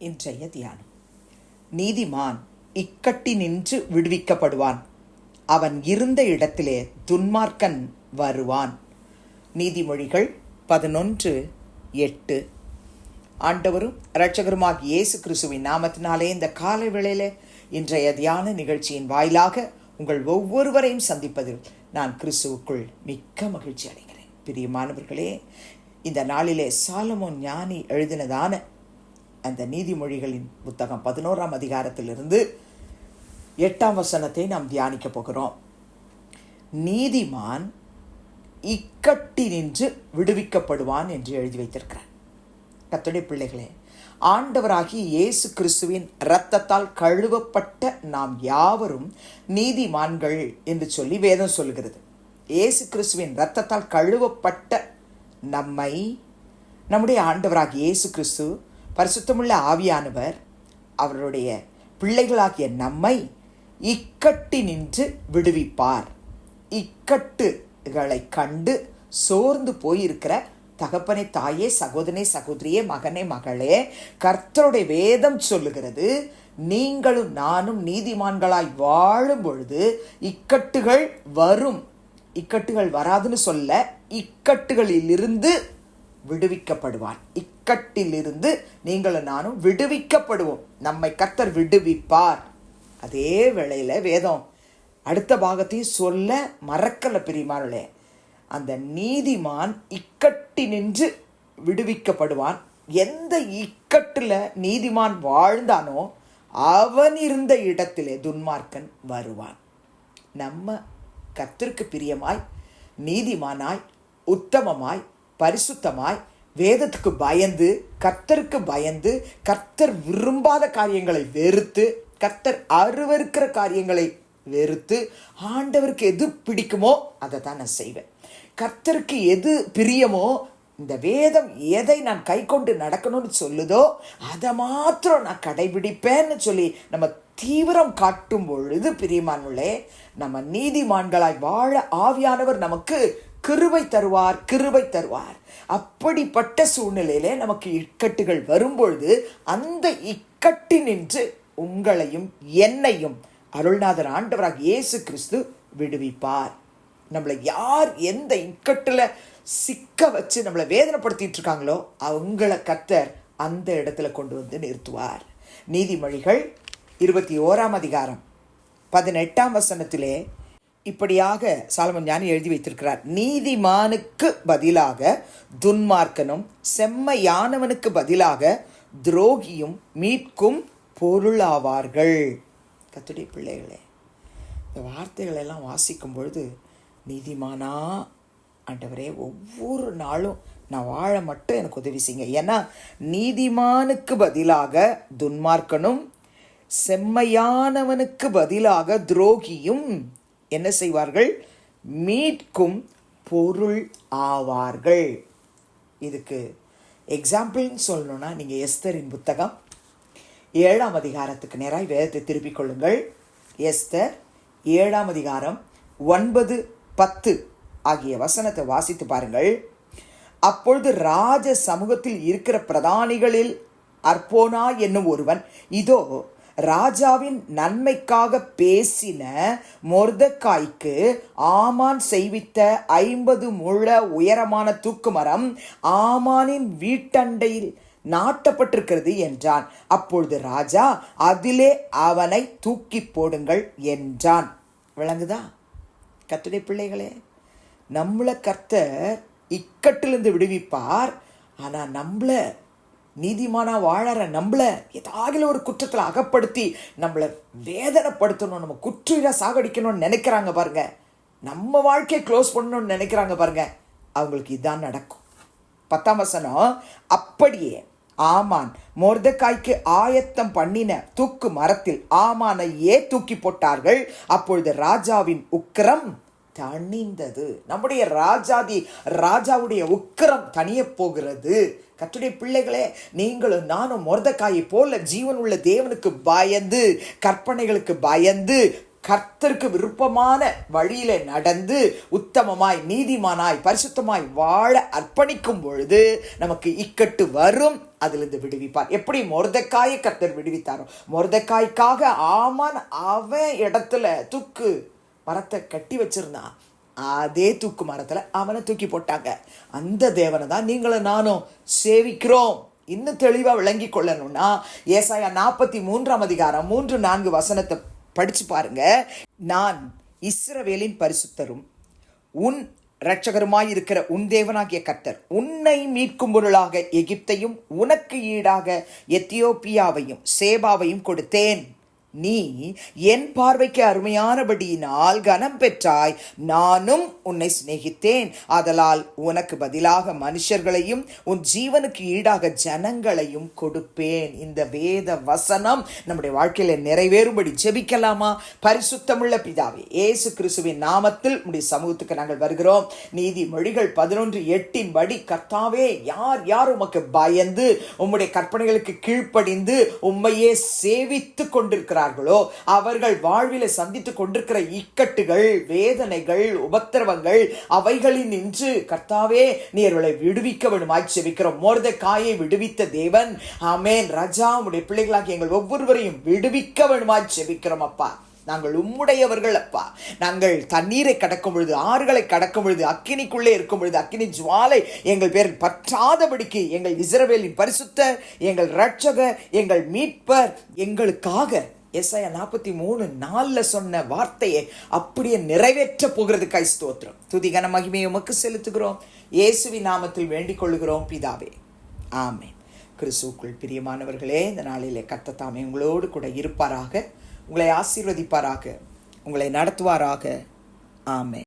இன்றைய தியானம். நீதிமான் இக்கட்டி நின்று விடுவிக்கப்படுவான். அவன் இருந்த இடத்திலே துன்மார்க்கன் வருவான். நீதிமொழிகள் பதினொன்று எட்டு. ஆண்டவரும் இரட்சகருமாக இயேசு கிறிஸ்துவின் நாமத்தினாலே இந்த காலை வேளையில் இன்றைய தியான நிகழ்ச்சியின் வாயிலாக உங்கள் ஒவ்வொருவரையும் சந்திப்பதில் நான் கிறிஸ்துவுக்குள் மிக்க மகிழ்ச்சி அடைகிறேன். பிரியமானவர்களே இந்த நாளிலே சாலமோன் ஞானி எழுதினதான அந்த நீதிமொழிகளின் புத்தகம் பதினோராம் அதிகாரத்திலிருந்து எட்டாம் வசனத்தை நாம் தியானிக்க போகிறோம். நீதிமான் இக்கட்டி நின்று விடுவிக்கப்படுவான் என்று எழுதி வைத்திருக்கிறார். கத்துடைய பிள்ளைகளே ஆண்டவராகிய இயேசு கிறிஸ்துவின் இரத்தத்தால் கழுவப்பட்ட நாம் யாவரும் நீதிமான்கள் என்று சொல்லி வேதம் சொல்கிறது இயேசு கிறிஸ்துவின் இரத்தத்தால் கழுவப்பட்ட நம்மை நம்முடைய ஆண்டவராகிய இயேசு கிறிஸ்து பரிசுத்தமுள்ள ஆவியானவர் அவருடைய பிள்ளைகளாகிய நம்மை இக்கட்டி நின்று விடுவிப்பார். இக்கட்டுகளை கண்டு சோர்ந்து போயிருக்கிற தகப்பனை தாயே சகோதரனே சகோதரியே மகனே மகளே கர்த்தருடைய வேதம் சொல்லுகிறது நீங்களும் நானும் நீதிமான்களாய் வாழும் பொழுது இக்கட்டுகள் வரும். இக்கட்டுகள் வராதுன்னு சொல்ல இக்கட்டுகளிலிருந்து விடுவிக்கப்படுவான். இக்கட்டிலிருந்து நீங்களும் நானும் விடுவிக்கப்படுவோம். நம்மை கத்தர் விடுவிப்பார். அதே வேளையில் வேதம் அடுத்த பாகத்தையும் சொல்ல மறக்கலை பிரிமானே அந்த நீதிமான் இக்கட்டி நின்று விடுவிக்கப்படுவான். எந்த இக்கட்டில் நீதிமான் வாழ்ந்தானோ அவன் இருந்த இடத்திலே துன்மார்க்கன் வருவான். நம்ம கத்திற்கு பிரியமாய் நீதிமானாய் உத்தமமாய் பரிசுத்தமாய் வேதத்துக்கு பயந்து கர்த்தருக்கு பயந்து கர்த்தர் விரும்பாத காரியங்களை வெறுத்து கர்த்தர் அருவருக்கிற காரியங்களை வெறுத்து ஆண்டவருக்கு எது பிடிக்குமோ அதை தான் நான் செய்வேன். கர்த்தருக்கு எது பிரியமோ இந்த வேதம் எதை நான் கை கொண்டு நடக்கணும்னு சொல்லுதோ அதை மாத்திரம் நான் கடைபிடிப்பேன்னு சொல்லி நம்ம தீவிரம் காட்டும் பொழுது பிரியமானுள்ளே நம்ம நீதிமான்களாய் வாழ ஆவியானவர் நமக்கு கிருபை தருவார் கிருபை தருவார். அப்படிப்பட்ட சூழ்நிலையிலே நமக்கு இக்கட்டுகள் வரும்பொழுது அந்த இக்கட்டினின்று உங்களையும் என்னையும் அருள்நாதர் ஆண்டவராக இயேசு கிறிஸ்து விடுவிப்பார். நம்மளை யார் எந்த இக்கட்டில் சிக்க வச்சு நம்மளை வேதனைப்படுத்திட்டு இருக்காங்களோ அவங்கள கத்தர் அந்த இடத்துல கொண்டு வந்து நிறுத்துவார். நீதிமொழிகள் இருபத்தி ஓராம் அதிகாரம் பதினெட்டாம் வசனத்திலே இப்படியாக சாலமன் ஞானி எழுதி வைத்திருக்கிறார். நீதிமானுக்கு பதிலாக துன்மார்க்கனும் செம்மையானவனுக்கு பதிலாக துரோகியும் மீட்கும் பொருளாவார்கள். கத்துடைய பிள்ளைகளே இந்த வார்த்தைகளெல்லாம் வாசிக்கும் பொழுது நீதிமானா ஆண்டவரே ஒவ்வொரு நாளும் நான் வாழ மட்டும் எனக்கு உதவி செய்யுங்க. ஏன்னா நீதிமானுக்கு பதிலாக துன்மார்க்கனும் செம்மையானவனுக்கு பதிலாக துரோகியும் என்ன செய்வார்கள்? மீட்கும் பொருள் ஆவார்கள். இதுக்கு எக்ஸாம்பிள்னு சொல்லணும்னா நீங்கள் எஸ்தரின் புத்தகம் ஏழாம் அதிகாரத்துக்கு நேராக வேதத்தை திருப்பிக் கொள்ளுங்கள். எஸ்தர் ஏழாம் அதிகாரம் ஒன்பது பத்து ஆகிய வசனத்தை வாசித்து பாருங்கள். அப்பொழுது ராஜ சமூகத்தில் இருக்கிற பிரதானிகளில் அர்ப்போனா என்னும் ஒருவன் இதோ ராஜாவின் நன்மைக்காக பேசின மொர்தக்காய்க்கு ஆமான் செய்வித்த ஐம்பது முழ உயரமான தூக்குமரம் ஆமானின் வீட்டண்டையில் நாட்டப்பட்டிருக்கிறது என்றான். அப்பொழுது ராஜா அதிலே அவனை தூக்கி போடுங்கள் என்றான். விளங்குதா? கத்துடைய பிள்ளைகளே நம்மளை கர்த்தர் இக்கட்டிலிருந்து விடுவிப்பார் ஆனால் நம்மளை நீதிமானா வாழற நம்மளை ஏதாவது ஒரு குற்றத்தில் அகப்படுத்தி நம்மளை வேதனைப்படுத்தணும் நம்ம குற்றீரை சாகடிக்கணும்னு நினைக்கிறாங்க பாருங்க. நம்ம வாழ்க்கையை க்ளோஸ் பண்ணணும்னு நினைக்கிறாங்க பாருங்க. அவங்களுக்கு இதான் நடக்கும். பத்தாம் வசனம் அப்படியே ஆமான் மோர்தக்காய்க்கு ஆயத்தம் பண்ணின தூக்கு மரத்தில் ஆமானையே தூக்கி போட்டார்கள். அப்பொழுது ராஜாவின் உக்கிரம் தணிந்தது. நம்முடைய ராஜாதி ராஜாவுடைய உக்கிரம் தனிய போகிறது. கத்துடைய பிள்ளைகளே நீங்களும் நானும் மொர்தக்காயை போல ஜீவன் உள்ள தேவனுக்கு பயந்து கற்பனைகளுக்கு பயந்து கர்த்தருக்கு விருப்பமான வழியில நடந்து உத்தமமாய் நீதிமானாய் பரிசுத்தமாய் வாழ அர்ப்பணிக்கும் பொழுது நமக்கு இக்கட்டு வரும். அதிலிருந்து விடுவிப்பார். எப்படி மொர்தக்காயை கர்த்தர் விடுவித்தாரோ? மொர்தக்காய்க்காக ஆமான் அவன் இடத்துல துக்கு மரத்தை கட்டி வச்சிருந்தான் அதே தூக்கு மரத்தில் அவனை தூக்கி போட்டாங்க. அந்த தேவனை தான் நீங்களும் நானும் சேவிக்கிறோம். இன்னும் தெளிவாக விளங்கி கொள்ளணும்னா ஏசாயா நாற்பத்தி மூன்றாம் அதிகாரம் மூன்று நான்கு வசனத்தை படித்து பாருங்க. நான் இஸ்ரவேலின் பரிசுத்தரும் உன் இரட்சகருமாயிருக்கிற உன் தேவனாகிய கர்த்தர் உன்னை மீட்கும் பொருளாக எகிப்தையும் உனக்கு ஈடாக எத்தியோப்பியாவையும் சேபாவையும் கொடுத்தேன். நீ என் பார்வைக்கு அருமையானபடியினால் கனம் பெற்றாய். நானும் உன்னை சிநேகித்தேன். ஆதலால் உனக்கு பதிலாக மனுஷர்களையும் உன் ஜீவனுக்கு ஈடாக ஜனங்களையும் கொடுப்பேன். இந்த வேத வசனம் நம்முடைய வாழ்க்கையில நிறைவேறும்படி ஜெபிக்கலாமா? பரிசுத்தமுள்ள பிதாவே இயேசு கிறிஸ்துவின் நாமத்தில் உடைய சமூகத்துக்கு நாங்கள் வருகிறோம். நீதி மொழிகள் பதினொன்று எட்டின் படி கர்த்தாவே யார் யார் உமக்கு பயந்து உம்முடைய கற்பனைகளுக்கு கீழ்ப்படிந்து உம்மையே சேவித்து கொண்டிருக்கிறார்களோ அவர்கள் வாழ்வில சந்தித்து கொண்டிருக்கிற இக்கட்டுகள் வேதனைகள் உபத்திரவங்கள் அவைகளின் நின்று கர்த்தாவே நீர்களை விடுவிக்க வேண்டுமாய் செபிக்கிறோம். மோர்த காயை விடுவித்த தேவன் ஆமேன். ரஜா உடைய பிள்ளைகளாக எங்கள் ஒவ்வொருவரையும் விடுவிக்க வேண்டுமாய் செபிக்கிறோம் அப்பா. நாங்கள் உம்முடையவர்கள் அப்பா. நாங்கள் தண்ணீரை கடக்கும் பொழுது ஆறுகளை கடக்கும் பொழுது அக்கினிக்குள்ளே இருக்கும் பொழுது அக்கினி ஜுவாலை எங்கள் பேரில் பற்றாதபடிக்கு எங்கள் இஸ்ரவேலின் பரிசுத்தர் எங்கள் ரட்சகர் எங்கள் மீட்பர் எங்களுக்காக எஸ்ஐயா நாற்பத்தி மூணு நாலில் சொன்ன வார்த்தையை அப்படியே நிறைவேற்ற போகிறதுக்காய் ஸ்தோத்திரம். துதிகன மகிமையை உமக்கு செலுத்துகிறோம். இயேசுவி நாமத்தில் வேண்டிக் கொள்ளுகிறோம் பிதாவே. ஆமே கிறிஸ்துக்குள் பிரியமானவர்களே இந்த நாளிலே கர்த்தத்தாமே உங்களோடு கூட இருப்பாராக. உங்களை ஆசீர்வதிப்பாராக. உங்களை நடத்துவாராக. ஆமே